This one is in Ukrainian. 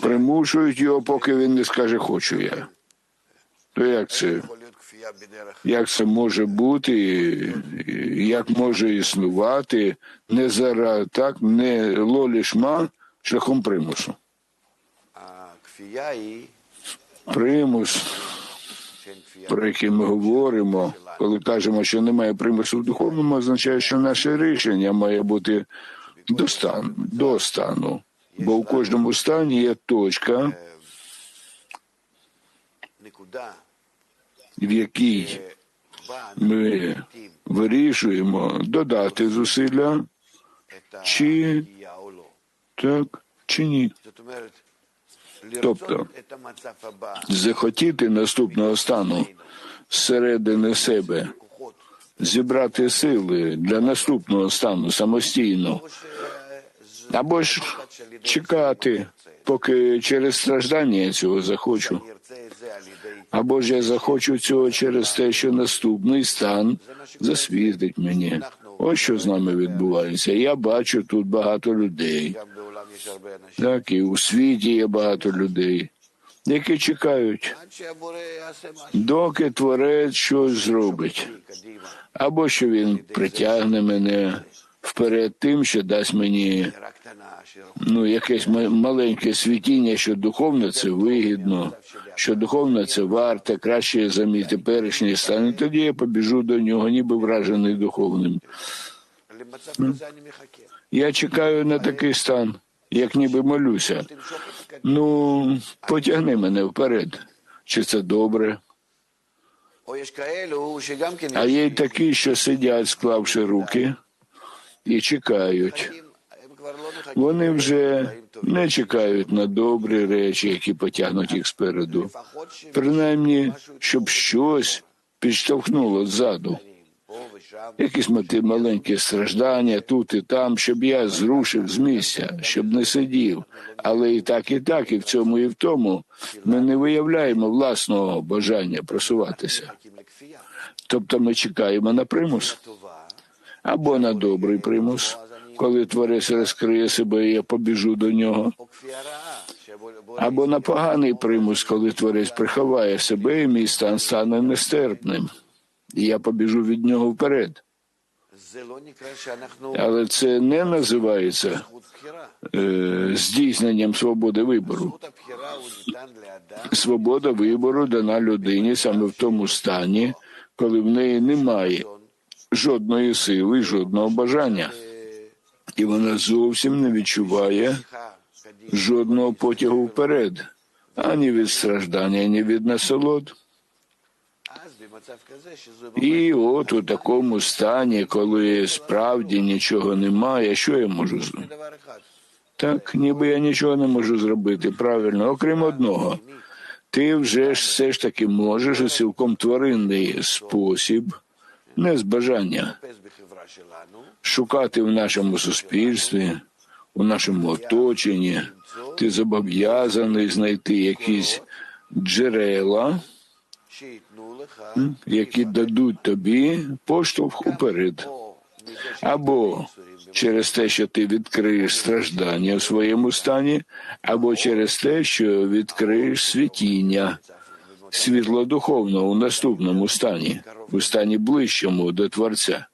примушують його, поки він не скаже хочу я. То як це? Як це може бути, як може існувати не зара, так, не лолішма шляхом примусу? Примус, про який ми говоримо, коли кажемо, що немає примусу в духовному, означає, що наше рішення має бути до стану. До стану бо у кожному стані є точка, в якій ми вирішуємо додати зусилля, чи так, чи ні. Тобто захотіти наступного стану зсередини себе, зібрати сили для наступного стану самостійно, або ж чекати, поки через страждання я цього захочу, або ж я захочу цього через те, що наступний стан засвітить мені. Ось що з нами відбувається. Я бачу тут багато людей. Так, і у світі є багато людей, які чекають, доки творець щось зробить, або що він притягне мене вперед тим, що дасть мені ну, якесь маленьке світіння, що духовне це вигідно, що духовне це варте, краще за мій теперішній стан. І тоді я побіжу до нього, ніби вражений духовним. Я чекаю на такий стан, як ніби молюся. Ну, потягни мене вперед. Чи це добре? А є й такі, що сидять, склавши руки, і чекають вони вже не чекають на добрі речі, які потягнуть їх спереду. Принаймні, щоб щось підштовхнуло ззаду. Якісь маленькі страждання тут і там, щоб я зрушив з місця, щоб не сидів. Але і так, і так, і в цьому, і в тому ми не виявляємо власного бажання просуватися. Тобто ми чекаємо на примус або на добрий примус, коли творець розкриє себе, я побіжу до нього. Або на поганий примус, коли творець приховає себе, і мій стан стане нестерпним, і я побіжу від нього вперед. Але це не називається е, здійсненням свободи вибору. Свобода вибору дана людині саме в тому стані, коли в неї немає жодної сили, жодного бажання і вона зовсім не відчуває жодного потягу вперед, ані від страждання, ані від насолод. І от у такому стані, коли справді нічого немає, що я можу зробити? Так, ніби я нічого не можу зробити правильно, окрім одного. Ти вже ж все ж таки можеш у цілком тваринний спосіб не з бажання шукати в нашому суспільстві, у нашому оточенні. Ти зобов'язаний знайти якісь джерела, які дадуть тобі поштовх уперед. Або через те, що ти відкриєш страждання в своєму стані, або через те, що відкриєш світіння світло духовно у наступному стані, у стані ближчому до Творця.